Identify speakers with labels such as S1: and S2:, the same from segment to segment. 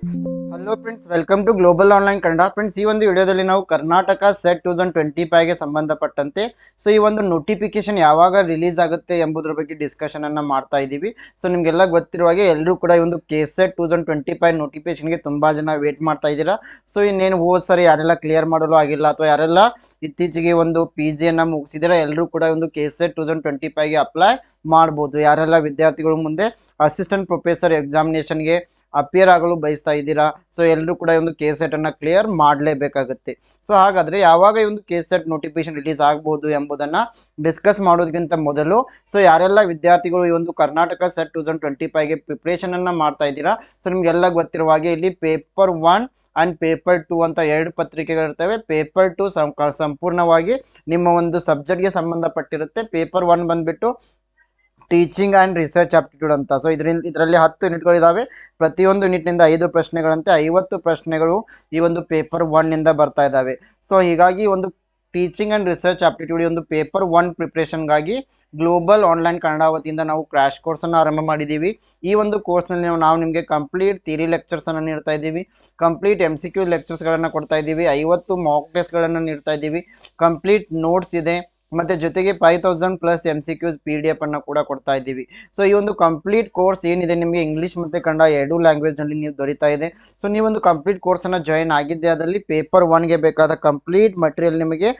S1: Hello friends welcome to global online Kannada friends ಈ ಒಂದು ವಿಡಿಯೋದಲ್ಲಿ ನಾವು Karnataka SET two thousand twenty ಫೈವ್ಗೆ ಸಂಬಂಧಪಟ್ಟಂತೆ ಸೊ ಈ ಒಂದು ನೋಟಿಫಿಕೇಶನ್ ಯಾವಾಗ ರಿಲೀಸ್ ಆಗುತ್ತೆ ಎಂಬುದರ ಬಗ್ಗೆ ಡಿಸ್ಕಷನ್ ಅನ್ನ ಮಾಡ್ತಾ ಇದ್ದೀವಿ. ಸೊ ನಿಮಗೆಲ್ಲ ಗೊತ್ತಿರುವ ಹಾಗೆ ಎಲ್ಲರೂ ಕೂಡ ಈ ಒಂದು K SET two thousand twenty five ನೋಟಿಫಿಕೇಶನ್ಗೆ ತುಂಬ ಜನ ವೇಟ್ ಮಾಡ್ತಾ ಇದ್ದೀರಾ. ಸೊ ಇನ್ನೇನು ಹೋದ್ ಸರಿ ಯಾರೆಲ್ಲ ಕ್ಲಿಯರ್ ಮಾಡಲು ಆಗಿಲ್ಲ ಅಥವಾ ಯಾರೆಲ್ಲ ಇತ್ತೀಚೆಗೆ ಒಂದು ಪಿ ಜಿಯನ್ನು ಮುಗಿಸಿದರೆ ಎಲ್ಲರೂ ಕೂಡ ಒಂದು K SET two thousand twenty ಫೈವ್ಗೆ apply ಮಾಡ್ಬೋದು. ಯಾರೆಲ್ಲ ವಿದ್ಯಾರ್ಥಿಗಳು ಮುಂದೆ ಅಸಿಸ್ಟೆಂಟ್ ಪ್ರೊಫೆಸರ್ ಎಕ್ಸಾಮಿನೇಷನ್ಗೆ ಅಪಿಯರ್ ಆಗಲು ಬಯಸ್ತಾ ಇದ್ದೀರಾ? ಸೊ ಎಲ್ಲರೂ ಕೂಡ ಒಂದು ಕೆ ಸೆಟ್ ಅನ್ನ ಕ್ಲಿಯರ್ ಮಾಡಲೇಬೇಕಾಗುತ್ತೆ. ಸೊ ಹಾಗಾದ್ರೆ ಯಾವಾಗ ಈ ಒಂದು ಕೆ ಸೆಟ್ ನೋಟಿಫಿಕೇಶನ್ ರಿಲೀಸ್ ಆಗ್ಬೋದು ಎಂಬುದನ್ನ ಡಿಸ್ಕಸ್ ಮಾಡೋದಕ್ಕಿಂತ ಮೊದಲು ಸೊ ಯಾರೆಲ್ಲ ವಿದ್ಯಾರ್ಥಿಗಳು ಈ ಒಂದು Karnataka set two thousand twenty ಫೈವ್ಗೆ preparation ಅನ್ನ ಮಾಡ್ತಾ ಇದ್ದೀರಾ? ಸೊ ನಿಮ್ಗೆಲ್ಲ ಗೊತ್ತಿರುವ ಹಾಗೆ ಇಲ್ಲಿ paper one and paper two ಅಂತ ಎರಡು ಪತ್ರಿಕೆಗಳಿರ್ತವೆ ಪೇಪರ್ ಟು ಸಂಪೂರ್ಣವಾಗಿ ನಿಮ್ಮ ಒಂದು ಸಬ್ಜೆಕ್ಟ್ಗೆ ಸಂಬಂಧಪಟ್ಟಿರುತ್ತೆ. ಪೇಪರ್ ಒನ್ ಬಂದ್ಬಿಟ್ಟು ಟೀಚಿಂಗ್ ಆ್ಯಂಡ್ ರಿಸರ್ಚ್ ಆಪ್ಟಿಟ್ಯೂಡ್ ಅಂತ. ಸೊ ಇದರಿಂದ ಇದರಲ್ಲಿ ಹತ್ತು ಯೂನಿಟ್ಗಳಿದ್ದಾವೆ ಪ್ರತಿಯೊಂದು ಯೂನಿಟ್ನಿಂದ ಐದು ಪ್ರಶ್ನೆಗಳಂತೆ ಐವತ್ತು ಪ್ರಶ್ನೆಗಳು ಈ ಒಂದು ಪೇಪರ್ ಒನ್ನಿಂದ ಬರ್ತಾ ಇದ್ದಾವೆ ಸೊ ಹೀಗಾಗಿ ಒಂದು ಟೀಚಿಂಗ್ ಆ್ಯಂಡ್ ರಿಸರ್ಚ್ ಆಪ್ಟಿಟ್ಯೂಡ್ ಒಂದು ಪೇಪರ್ ಒನ್ ಪ್ರಿಪ್ರೇಷನ್ಗಾಗಿ ಗ್ಲೋಬಲ್ ಆನ್ಲೈನ್ ಕನ್ನಡ ವತಿಯಿಂದ ನಾವು ಕ್ರ್ಯಾಶ್ ಕೋರ್ಸನ್ನು ಆರಂಭ ಮಾಡಿದ್ದೀವಿ ಈ ಒಂದು ಕೋರ್ಸ್ನಲ್ಲಿ ನಾವು ನಿಮಗೆ ಕಂಪ್ಲೀಟ್ ಥಿಯರಿ ಲೆಕ್ಚರ್ಸನ್ನು ನೀಡ್ತಾ ಇದ್ದೀವಿ. ಕಂಪ್ಲೀಟ್ ಎಂ ಸಿ ಕ್ಯೂ ಲೆಕ್ಚರ್ಸ್ಗಳನ್ನು ಕೊಡ್ತಾ ಇದ್ದೀವಿ. ಐವತ್ತು ಮಾಕ್ ಟೆಸ್ಟ್ಗಳನ್ನು ನೀಡ್ತಾ ಇದ್ದೀವಿ. ಕಂಪ್ಲೀಟ್ ನೋಟ್ಸ್ ಇದೆ. ಮತ್ತೆ ಜೊತೆಗೆ five thousand plus M C Qs P D F ಅನ್ನು ಕೂಡ ಕೊಡ್ತಾ ಇದ್ದೀವಿ. ಸೊ ಈ ಒಂದು ಕಂಪ್ಲೀಟ್ ಕೋರ್ಸ್ ಏನಿದೆ ನಿಮಗೆ ಇಂಗ್ಲೀಷ್ ಮತ್ತೆ ಕನ್ನಡ ಎರಡೂ ಲ್ಯಾಂಗ್ವೇಜ್ನಲ್ಲಿ ನೀವು ದೊರೀತಾ ಇದೆ. ಸೊ ನೀವೊಂದು ಕಂಪ್ಲೀಟ್ ಕೋರ್ಸನ್ನು ಜಾಯಿನ್ ಆಗಿದ್ದೆ ಅದರಲ್ಲಿ ಪೇಪರ್ ಒನ್ಗೆ ಬೇಕಾದ ಕಂಪ್ಲೀಟ್ ಮಟೀರಿಯಲ್ ನಿಮಗೆ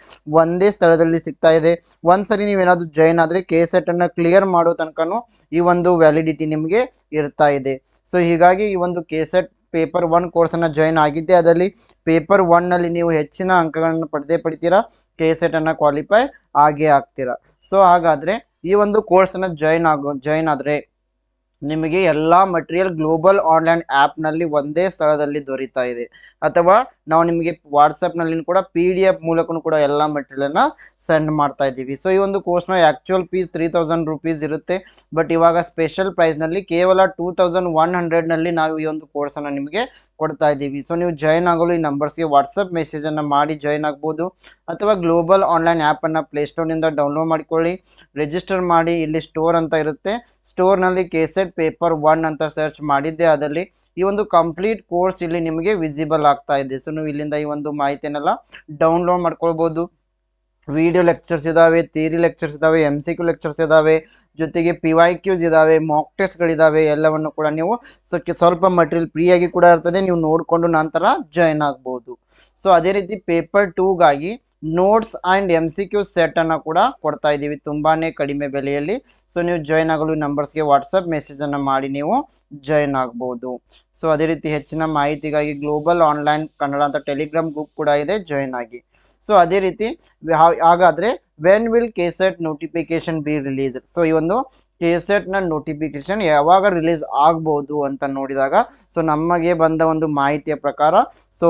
S1: ಒಂದೇ ಸ್ಥಳದಲ್ಲಿ ಸಿಗ್ತಾ ಇದೆ. ಒಂದ್ಸರಿ ನೀವೇನಾದರೂ ಜಾಯಿನ್ ಆದ್ರೆ ಕೆ ಸೆಟ್ ಅನ್ನ ಕ್ಲಿಯರ್ ಮಾಡೋ ತನಕನೂ ಈ ಒಂದು ವ್ಯಾಲಿಡಿಟಿ ನಿಮಗೆ ಇರ್ತಾ ಇದೆ. ಸೊ ಹೀಗಾಗಿ ಈ ಒಂದು ಕೆ ಸೆಟ್ ಪೇಪರ್ ಒನ್ ಕೋರ್ಸನ್ನು ಜಾಯಿನ್ ಆಗಿದ್ದೆ. ಅದರಲ್ಲಿ ಪೇಪರ್ ಒನ್ನಲ್ಲಿ ನೀವು ಹೆಚ್ಚಿನ ಅಂಕಗಳನ್ನು ಪಡೆದೇ ಪಡಿತೀರಾ? ಕೆ ಸೆಟ್ ಅನ್ನ ಕ್ವಾಲಿಫೈ ಆಗೇ ಆಗ್ತೀರಾ? ಸೊ ಹಾಗಾದ್ರೆ ಈ ಒಂದು ಕೋರ್ಸನ್ನು ಜಾಯಿನ್ ಆಗೋ, ಜಾಯಿನ್ ಆದರೆ ನಿಮಗೆ ಎಲ್ಲ ಮಟೀರಿಯಲ್ ಗ್ಲೋಬಲ್ ಆನ್ಲೈನ್ ಆ್ಯಪ್ನಲ್ಲಿ ಒಂದೇ ಸ್ಥಳದಲ್ಲಿ ದೊರೀತಾ ಇದೆ. ಅಥವಾ ನಾವು ನಿಮಗೆ ವಾಟ್ಸಪ್ನಲ್ಲಿ ಕೂಡ ಪಿ ಡಿ ಎಫ್ ಮೂಲಕನೂ ಕೂಡ ಎಲ್ಲ ಮಟೀರಿಯಲನ್ನು ಸೆಂಡ್ ಮಾಡ್ತಾ ಇದ್ದೀವಿ. ಸೊ ಈ ಒಂದು ಕೋರ್ಸ್ನ actual fees three thousand rupees ಇರುತ್ತೆ. ಬಟ್ ಇವಾಗ ಸ್ಪೆಷಲ್ ಪ್ರೈಸ್ನಲ್ಲಿ ಕೇವಲ ಟೂ ತೌಸಂಡ್ ಒನ್ ಹಂಡ್ರೆಡ್ನಲ್ಲಿ ನಾವು ಈ ಒಂದು ಕೋರ್ಸನ್ನು ನಿಮಗೆ ಕೊಡ್ತಾ ಇದ್ದೀವಿ. ಸೊ ನೀವು ಜಾಯಿನ್ ಆಗಲು ಈ ನಂಬರ್ಸ್ಗೆ ವಾಟ್ಸಪ್ ಮೆಸೇಜನ್ನು ಮಾಡಿ ಜಾಯಿನ್ ಆಗ್ಬೋದು. ಅಥವಾ ಗ್ಲೋಬಲ್ ಆನ್ಲೈನ್ ಆ್ಯಪನ್ನು ಪ್ಲೇಸ್ಟೋರ್ನಿಂದ ಡೌನ್ಲೋಡ್ ಮಾಡಿಕೊಳ್ಳಿ. ರಿಜಿಸ್ಟರ್ ಮಾಡಿ. ಇಲ್ಲಿ ಸ್ಟೋರ್ ಅಂತ ಇರುತ್ತೆ. ಸ್ಟೋರ್ನಲ್ಲಿ ಕೆಸೆಟ್ ಪೇಪರ್ ಒನ್ ಅಂತ ಸರ್ಚ್ ಮಾಡಿದ್ದೆ, ಅದರಲ್ಲಿ ಈ ಒಂದು ಕಂಪ್ಲೀಟ್ ಕೋರ್ಸ್ ಇಲ್ಲಿ ನಿಮಗೆ ವಿಸಿಬಲ್ ಆಗ್ತಾ ಇದೆ. ಸೊ ನೀವು ಇಲ್ಲಿಂದ ಈ ಒಂದು ಮಾಹಿತಿನೆಲ್ಲ ಡೌನ್ಲೋಡ್ ಮಾಡ್ಕೊಳ್ಬೋದು. ವಿಡಿಯೋ ಲೆಕ್ಚರ್ಸ್ ಇದಾವೆ ಥಿಯರಿ ಲೆಕ್ಚರ್ಸ್ ಇದಾವೆ ಎಂ ಸಿ ಕ್ಯೂ ಲೆಕ್ಚರ್ಸ್ ಇದಾವೆ ಜೊತೆಗೆ ಪಿ ವೈ ಕ್ಯೂಸ್ ಇದಾವೆ ಮಾಕ್ ಟೆಸ್ಟ್ಗಳಿದ್ದಾವೆ ಎಲ್ಲವನ್ನು ಕೂಡ ನೀವು ಸೊ ಸ್ವಲ್ಪ ಮಟೀರಿಯಲ್ ಫ್ರೀಯಾಗಿ ಕೂಡ ಇರ್ತದೆ, ನೀವು ನೋಡಿಕೊಂಡು ನಂತರ ಜಾಯ್ನ್ ಆಗ್ಬೋದು. ಸೊ ಅದೇ ರೀತಿ paper ಟೂಗಾಗಿ notes and M C Q ಸೆಟನ್ನು ಕೂಡ ಕೊಡ್ತಾ ಇದ್ದೀವಿ ತುಂಬಾ ಕಡಿಮೆ ಬೆಲೆಯಲ್ಲಿ. ಸೊ ನೀವು ಜಾಯ್ನ್ ಆಗಲು ನಂಬರ್ಸ್ಗೆ ವಾಟ್ಸಪ್ ಮೆಸೇಜನ್ನು ಮಾಡಿ ನೀವು ಜಾಯ್ನ್ ಆಗ್ಬೋದು. ಸೊ ಅದೇ ರೀತಿ ಹೆಚ್ಚಿನ ಮಾಹಿತಿಗಾಗಿ ಗ್ಲೋಬಲ್ ಆನ್ಲೈನ್ ಕನ್ನಡ ಅಂತ ಟೆಲಿಗ್ರಾಮ್ ಗ್ರೂಪ್ ಕೂಡ ಇದೆ ಜಾಯ್ನ್ ಆಗಿ. ಸೊ ಅದೇ ರೀತಿ ಹಾಗಾದ್ರೆ when will K SET notification be release so ಈ ಒಂದು ಕೆ ನ ನೋಟಿಫಿಕೇಶನ್ ಯಾವಾಗ ರಿಲೀಸ್ ಆಗ್ಬೋದು ಅಂತ ನೋಡಿದಾಗ ಸೊ ನಮಗೆ ಬಂದ ಒಂದು ಮಾಹಿತಿಯ ಪ್ರಕಾರ ಸೊ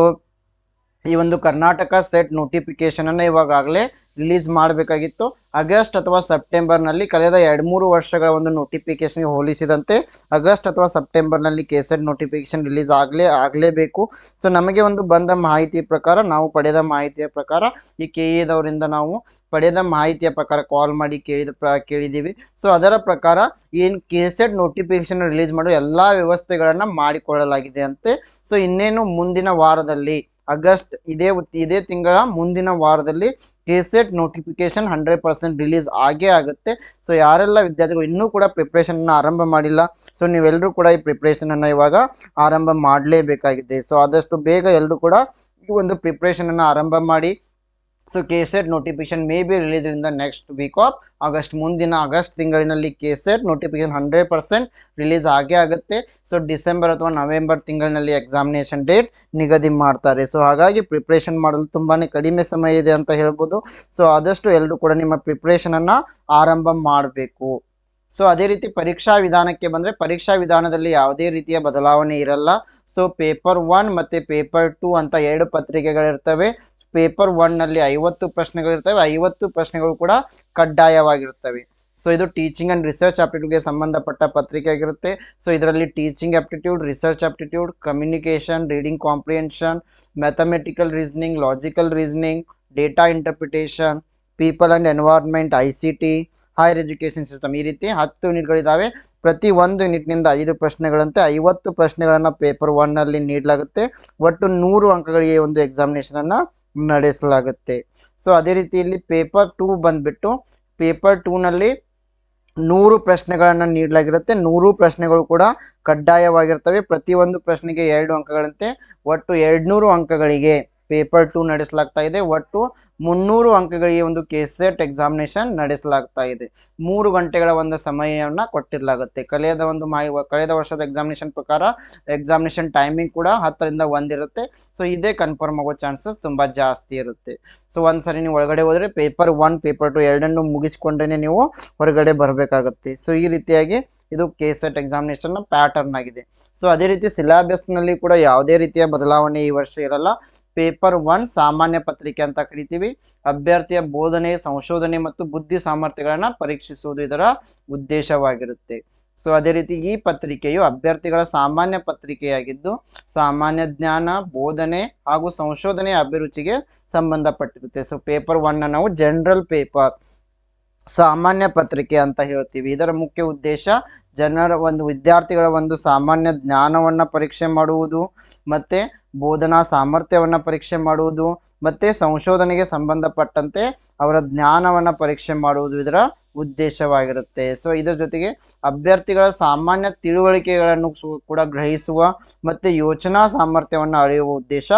S1: ಈ ಒಂದು ಕರ್ನಾಟಕ ಸೆಟ್ ನೋಟಿಫಿಕೇಶನ್ ಅನ್ನ ಇವಾಗಲೇ ರಿಲೀಸ್ ಮಾಡಬೇಕಾಗಿತ್ತು. ಆಗಸ್ಟ್ ಅಥವಾ ಸೆಪ್ಟೆಂಬರ್ನಲ್ಲಿ ಕಳೆದ ಎರಡು ಮೂರು ವರ್ಷಗಳ ಒಂದು ನೋಟಿಫಿಕೇಶನ್ ಹೋಲಿಸಿದಂತೆ ಆಗಸ್ಟ್ ಅಥವಾ ಸೆಪ್ಟೆಂಬರ್ನಲ್ಲಿ ಕೆ ಸೆಟ್ ನೋಟಿಫಿಕೇಶನ್ ರಿಲೀಸ್ ಆಗಲೇ ಆಗಲೇಬೇಕು. ಸೊ ನಮಗೆ ಒಂದು ಬಂದ ಮಾಹಿತಿ ಪ್ರಕಾರ, ನಾವು ಪಡೆದ ಮಾಹಿತಿಯ ಪ್ರಕಾರ ಈ ಕೆ ಎದವರಿಂದ ನಾವು ಪಡೆದ ಮಾಹಿತಿಯ ಪ್ರಕಾರ ಕಾಲ್ ಮಾಡಿ ಕೇಳಿದ ಪ್ರ, ಕೇಳಿದ್ದೀವಿ. ಸೊ ಅದರ ಪ್ರಕಾರ ಏನು ಕೆ ಸೆಟ್ ನೋಟಿಫಿಕೇಶನ್ ರಿಲೀಸ್ ಮಾಡೋ ಎಲ್ಲ ವ್ಯವಸ್ಥೆಗಳನ್ನು ಮಾಡಿಕೊಳ್ಳಲಾಗಿದೆ ಅಂತೆ. ಸೊ ಇನ್ನೇನು ಮುಂದಿನ ವಾರದಲ್ಲಿ ಆಗಸ್ಟ್ ಇದೇ ಇದೇ ತಿಂಗಳ ಮುಂದಿನ ವಾರದಲ್ಲಿ KSET notification hundred percent release ಆಗೇ ಆಗುತ್ತೆ. ಸೊ ಯಾರೆಲ್ಲ ವಿದ್ಯಾರ್ಥಿಗಳು ಇನ್ನೂ ಕೂಡ ಪ್ರಿಪ್ರೇಷನ್ನ ಆರಂಭ ಮಾಡಿಲ್ಲ ಸೊ ನೀವೆಲ್ಲರೂ ಕೂಡ ಈ ಪ್ರಿಪ್ರೇಷನನ್ನು ಇವಾಗ ಆರಂಭ ಮಾಡಲೇಬೇಕಾಗಿದೆ. ಸೊ ಆದಷ್ಟು ಬೇಗ ಎಲ್ಲರೂ ಕೂಡ ಈ ಒಂದು ಪ್ರಿಪ್ರೇಷನನ್ನು ಆರಂಭ ಮಾಡಿ so KSET notification may be release in the next week of August ಮುಂದಿನ ಆಗಸ್ಟ್ ತಿಂಗಳಿನಲ್ಲಿ KSET notification hundred percent release ಆಗೇ ಆಗುತ್ತೆ. ಸೊ ಡಿಸೆಂಬರ್ ಅಥವಾ ನವೆಂಬರ್ ತಿಂಗಳಿನಲ್ಲಿ ಎಕ್ಸಾಮಿನೇಷನ್ ಡೇಟ್ ನಿಗದಿ ಮಾಡ್ತಾರೆ. ಸೊ ಹಾಗಾಗಿ ಪ್ರಿಪ್ರೇಷನ್ ಮಾಡಲು ತುಂಬಾ ಕಡಿಮೆ ಸಮಯ ಇದೆ ಅಂತ ಹೇಳ್ಬೋದು. ಸೊ ಆದಷ್ಟು ಎಲ್ಲರೂ ಕೂಡ ನಿಮ್ಮ ಪ್ರಿಪ್ರೇಷನನ್ನು ಆರಂಭ ಮಾಡಬೇಕು. ಸೊ ಅದೇ ರೀತಿ ಪರೀಕ್ಷಾ ವಿಧಾನಕ್ಕೆ ಬಂದರೆ ಪರೀಕ್ಷಾ ವಿಧಾನದಲ್ಲಿ ಯಾವುದೇ ರೀತಿಯ ಬದಲಾವಣೆ ಇರಲ್ಲ. ಸೊ ಪೇಪರ್ ಒನ್ ಮತ್ತು ಪೇಪರ್ ಟೂ ಅಂತ ಎರಡು ಪತ್ರಿಕೆಗಳಿರ್ತವೆ. ಪೇಪರ್ ಒನ್ನಲ್ಲಿ ಐವತ್ತು ಪ್ರಶ್ನೆಗಳಿರ್ತವೆ ಐವತ್ತು ಪ್ರಶ್ನೆಗಳು ಕೂಡ ಕಡ್ಡಾಯವಾಗಿರುತ್ತವೆ. ಸೊ ಇದು ಟೀಚಿಂಗ್ ಆ್ಯಂಡ್ ರಿಸರ್ಚ್ ಆಪ್ಟಿಟ್ಯೂಡ್ಗೆ ಸಂಬಂಧಪಟ್ಟ ಪತ್ರಿಕೆ ಆಗಿರುತ್ತೆ ಸೊ ಇದರಲ್ಲಿ teaching aptitude research aptitude communication reading comprehension mathematical reasoning logical reasoning data interpretation people and environment I C T higher education system ಈ ರೀತಿ ಹತ್ತು ಯೂನಿಟ್ಗಳಿದ್ದಾವೆ ಪ್ರತಿ ಒಂದು ಯೂನಿಟ್ನಿಂದ ಐದು ಪ್ರಶ್ನೆಗಳಂತೆ ಐವತ್ತು ಪ್ರಶ್ನೆಗಳನ್ನು ಪೇಪರ್ ಒನ್ನಲ್ಲಿ ನೀಡಲಾಗುತ್ತೆ. ಒಟ್ಟು ನೂರು ಅಂಕಗಳಿಗೆ ಒಂದು ಎಕ್ಸಾಮಿನೇಷನನ್ನು ನಡೆಸಲಾಗುತ್ತೆ. ಸೊ ಅದೇ ರೀತಿ ಇಲ್ಲಿ ಪೇಪರ್ ಟೂ ಬಂದ್ಬಿಟ್ಟು ಪೇಪರ್ ಟೂನಲ್ಲಿ ನೂರು ಪ್ರಶ್ನೆಗಳನ್ನು ನೀಡಲಾಗಿರುತ್ತೆ. ನೂರು ಪ್ರಶ್ನೆಗಳು ಕೂಡ ಕಡ್ಡಾಯವಾಗಿರ್ತವೆ. ಪ್ರತಿಯೊಂದು ಪ್ರಶ್ನೆಗೆ ಎರಡು ಅಂಕಗಳಂತೆ, ಒಟ್ಟು ಎರಡ್ನೂರು ಅಂಕಗಳಿಗೆ. ಪೇಪರ್ ಟು ನಡೆಸಲಾಗ್ತಾ ಇದೆ. ಒಟ್ಟು ಮುನ್ನೂರು ಅಂಕಗಳಿಗೆ ಒಂದು ಕೆಸೆಟ್ ಎಕ್ಸಾಮಿನೇಷನ್ ನಡೆಸಲಾಗ್ತಾ ಇದೆ. ಮೂರು ಗಂಟೆಗಳ ಒಂದು ಸಮಯವನ್ನು ಕೊಟ್ಟಿರಲಾಗುತ್ತೆ. ಕಳೆದ ಒಂದು ಮಾಹಿ ಕಳೆದ ವರ್ಷದ ಎಕ್ಸಾಮಿನೇಷನ್ ಪ್ರಕಾರ ಎಕ್ಸಾಮಿನೇಷನ್ ಟೈಮಿಂಗ್ ಕೂಡ ಹತ್ತರಿಂದ ಒಂದಿರುತ್ತೆ ಸೊ ಇದೇ ಕನ್ಫರ್ಮ್ ಆಗೋ ಚಾನ್ಸಸ್ ತುಂಬ ಜಾಸ್ತಿ ಇರುತ್ತೆ. ಸೊ ಒಂದ್ಸರಿ ನೀವು ಒಳಗಡೆ ಹೋದರೆ ಪೇಪರ್ ಒನ್ ಪೇಪರ್ ಟು ಎರಡನ್ನು ಮುಗಿಸ್ಕೊಂಡೇ ನೀವು ಹೊರಗಡೆ ಬರಬೇಕಾಗುತ್ತೆ. ಸೊ ಈ ರೀತಿಯಾಗಿ ಇದು ಕೆ ಸೆಟ್ ಎಕ್ಸಾಮಿನೇಷನ್ ಪ್ಯಾಟರ್ನ್ ಆಗಿದೆ. ಸೊ ಅದೇ ರೀತಿ ಸಿಲೆಬಸ್ನಲ್ಲಿ ಕೂಡ ಯಾವುದೇ ರೀತಿಯ ಬದಲಾವಣೆ ಈ ವರ್ಷ ಇರಲ್ಲ. ಪೇಪರ್ ಒನ್ ಸಾಮಾನ್ಯ ಪತ್ರಿಕೆ ಅಂತ ಕರಿತೀವಿ. ಅಭ್ಯರ್ಥಿಯ ಬೋಧನೆ, ಸಂಶೋಧನೆ ಮತ್ತು ಬುದ್ಧಿ ಸಾಮರ್ಥ್ಯಗಳನ್ನು ಪರೀಕ್ಷಿಸುವುದು ಇದರ ಉದ್ದೇಶವಾಗಿರುತ್ತೆ. ಸೊ ಅದೇ ರೀತಿ ಈ ಪತ್ರಿಕೆಯು ಅಭ್ಯರ್ಥಿಗಳ ಸಾಮಾನ್ಯ ಪತ್ರಿಕೆಯಾಗಿದ್ದು, ಸಾಮಾನ್ಯ ಜ್ಞಾನ, ಬೋಧನೆ ಹಾಗೂ ಸಂಶೋಧನೆ ಅಭಿರುಚಿಗೆ ಸಂಬಂಧಪಟ್ಟಿರುತ್ತೆ. ಸೊ ಪೇಪರ್ ಒನ್ನ ನಾವು ಜನರಲ್ ಪೇಪರ್ ಸಾಮಾನ್ಯ ಪತ್ರಿಕೆ ಅಂತ ಹೇಳ್ತೀವಿ. ಇದರ ಮುಖ್ಯ ಉದ್ದೇಶ ಜನರ ಒಂದು ವಿದ್ಯಾರ್ಥಿಗಳ ಒಂದು ಸಾಮಾನ್ಯ ಜ್ಞಾನವನ್ನು ಪರೀಕ್ಷೆ ಮಾಡುವುದು, ಮತ್ತು ಬೋಧನಾ ಸಾಮರ್ಥ್ಯವನ್ನು ಪರೀಕ್ಷೆ ಮಾಡುವುದು, ಮತ್ತು ಸಂಶೋಧನೆಗೆ ಸಂಬಂಧಪಟ್ಟಂತೆ ಅವರ ಜ್ಞಾನವನ್ನು ಪರೀಕ್ಷೆ ಮಾಡುವುದು. ಇದರ ಉದ್ದೇಶವಾಗಿರುತ್ತೆ. ಸೊ ಇದರ ಜೊತೆಗೆ ಅಭ್ಯರ್ಥಿಗಳ ಸಾಮಾನ್ಯ ತಿಳುವಳಿಕೆಗಳನ್ನು ಕೂಡ ಗ್ರಹಿಸುವ ಮತ್ತೆ ಯೋಚನಾ ಸಾಮರ್ಥ್ಯವನ್ನು ಅಳೆಯುವ ಉದ್ದೇಶ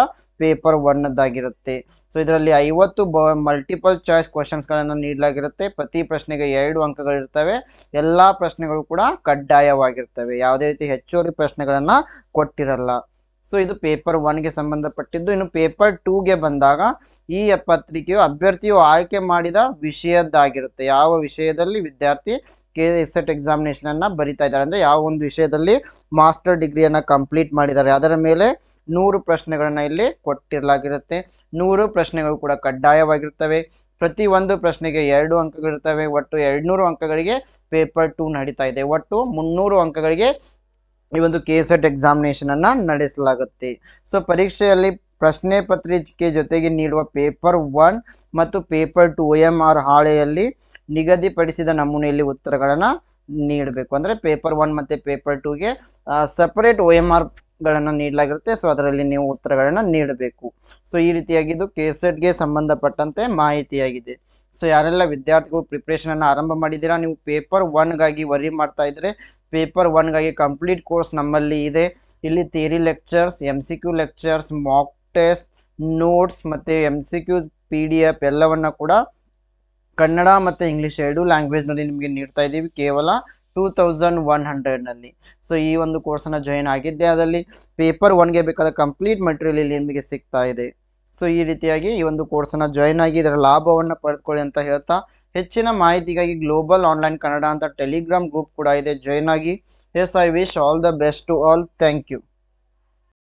S1: ಪೇಪರ್ ಒನ್ನದ್ದಾಗಿರುತ್ತೆ ಸೊ ಇದರಲ್ಲಿ ಐವತ್ತು ಮಲ್ಟಿಪಲ್ ಚಾಯ್ಸ್ ಕ್ವಶನ್ಸ್ಗಳನ್ನು ನೀಡಲಾಗಿರುತ್ತೆ. ಪ್ರತಿ ಪ್ರಶ್ನೆಗೆ ಎರಡು ಅಂಕಗಳಿರ್ತವೆ ಎಲ್ಲ ಪ್ರಶ್ನೆಗಳು ಕೂಡ ಕಡ್ಡಾಯವಾಗಿರ್ತವೆ. ಯಾವುದೇ ರೀತಿ ಹೆಚ್ಚುವರಿ ಪ್ರಶ್ನೆಗಳನ್ನು ಕೊಟ್ಟಿರಲ್ಲ. ಸೊ ಇದು ಪೇಪರ್ ಒನ್ಗೆ ಸಂಬಂಧಪಟ್ಟಿದ್ದು. ಇನ್ನು ಪೇಪರ್ ಟೂಗೆ ಬಂದಾಗ ಈ ಪತ್ರಿಕೆಯು ಅಭ್ಯರ್ಥಿಯು ಆಯ್ಕೆ ಮಾಡಿದ ವಿಷಯದ್ದಾಗಿರುತ್ತೆ. ಯಾವ ವಿಷಯದಲ್ಲಿ ವಿದ್ಯಾರ್ಥಿ ಕೆ ಎಸ್ ಎಟ್ ಎಕ್ಸಾಮಿನೇಷನನ್ನು ಬರಿತಾ ಇದ್ದಾರೆ ಅಂದರೆ ಯಾವ ಒಂದು ವಿಷಯದಲ್ಲಿ ಮಾಸ್ಟರ್ ಡಿಗ್ರಿಯನ್ನು ಕಂಪ್ಲೀಟ್ ಮಾಡಿದ್ದಾರೆ. ಅದರ ಮೇಲೆ ನೂರು ಪ್ರಶ್ನೆಗಳನ್ನು ಇಲ್ಲಿ ಕೊಟ್ಟಿರಲಾಗಿರುತ್ತೆ. ನೂರು ಪ್ರಶ್ನೆಗಳು ಕೂಡ ಕಡ್ಡಾಯವಾಗಿರ್ತವೆ ಪ್ರತಿ ಒಂದು ಪ್ರಶ್ನೆಗೆ ಎರಡು ಅಂಕಗಳಿರ್ತವೆ. ಒಟ್ಟು ಎರಡುನೂರು ಅಂಕಗಳಿಗೆ ಪೇಪರ್ ಟೂ ನಡೀತಾ ಇದೆ. ಒಟ್ಟು ಮುನ್ನೂರು ಅಂಕಗಳಿಗೆ ಈ ಒಂದು ಕೆ ಸೆಟ್ ಎಕ್ಸಾಮಿನೇಷನನ್ನು ನಡೆಸಲಾಗುತ್ತೆ. ಸೊ ಪರೀಕ್ಷೆಯಲ್ಲಿ ಪ್ರಶ್ನೆ ಪತ್ರಿಕೆ ಜೊತೆಗೆ ನೀಡುವ ಪೇಪರ್ ಒನ್ ಮತ್ತು paper two O M R ಹಾಳೆಯಲ್ಲಿ ನಿಗದಿಪಡಿಸಿದ ನಮೂನೆಯಲ್ಲಿ ಉತ್ತರಗಳನ್ನು ನೀಡಬೇಕು. ಅಂದರೆ ಪೇಪರ್ ಒನ್ ಮತ್ತು ಪೇಪರ್ ಟೂಗೆ ಸಪರೇಟ್ ಒ ಎಂ ಆರ್ಗಳನ್ನು ನೀಡಲಾಗಿರುತ್ತೆ. ಸೊ ಅದರಲ್ಲಿ ನೀವು ಉತ್ತರಗಳನ್ನು ನೀಡಬೇಕು. ಸೊ ಈ ರೀತಿಯಾಗಿದ್ದು ಕೆ ಸೆಟ್ಗೆ ಸಂಬಂಧಪಟ್ಟಂತೆ ಮಾಹಿತಿಯಾಗಿದೆ. ಸೊ ಯಾರೆಲ್ಲ ವಿದ್ಯಾರ್ಥಿಗಳು ಪ್ರಿಪ್ರೇಷನನ್ನು ಆರಂಭ ಮಾಡಿದ್ದೀರಾ, ನೀವು ಪೇಪರ್ ಒನ್ಗಾಗಿ ವರಿ ಮಾಡ್ತಾ ಇದ್ದರೆ ಪೇಪರ್ ಒನ್ಗಾಗಿ ಕಂಪ್ಲೀಟ್ ಕೋರ್ಸ್ ನಮ್ಮಲ್ಲಿ ಇದೆ. ಇಲ್ಲಿ theory lectures M C Q lectures mock test notes ಮತ್ತು M C Q P D F ಎಲ್ಲವನ್ನು ಕೂಡ ಕನ್ನಡ ಮತ್ತು ಇಂಗ್ಲೀಷ್ ಎರಡೂ ಲ್ಯಾಂಗ್ವೇಜ್ನಲ್ಲಿ ನಿಮಗೆ ನೀಡ್ತಾ ಇದ್ದೀವಿ. ಕೇವಲ ಟೂ ತೌಸಂಡ್ ಒನ್ ಹಂಡ್ರೆಡ್ನಲ್ಲಿ ಸೊ ಈ ಒಂದು ಕೋರ್ಸನ್ನು ಜಾಯಿನ್ ಆಗಿದ್ದೆ. ಅದರಲ್ಲಿ ಪೇಪರ್ ಒನ್ಗೆ ಬೇಕಾದ ಕಂಪ್ಲೀಟ್ ಮೆಟೀರಿಯಲ್ ಇಲ್ಲಿ ನಿಮಗೆ ಸಿಗ್ತಾ ಇದೆ. ಸೊ ಈ ರೀತಿಯಾಗಿ ಈ ಒಂದು ಕೋರ್ಸನ್ನು ಜಾಯಿನ್ ಆಗಿ ಇದರ ಲಾಭವನ್ನು ಪಡೆದುಕೊಳ್ಳಿ ಅಂತ ಹೇಳ್ತಾ, ಹೆಚ್ಚಿನ ಮಾಹಿತಿಗಾಗಿ ಗ್ಲೋಬಲ್ ಆನ್ಲೈನ್ ಕನ್ನಡ ಅಂತ ಟೆಲಿಗ್ರಾಮ್ ಗ್ರೂಪ್ ಕೂಡ ಇದೆ. ಜಾಯಿನ್ ಆಗಿ. Yes I wish all the best to all thank you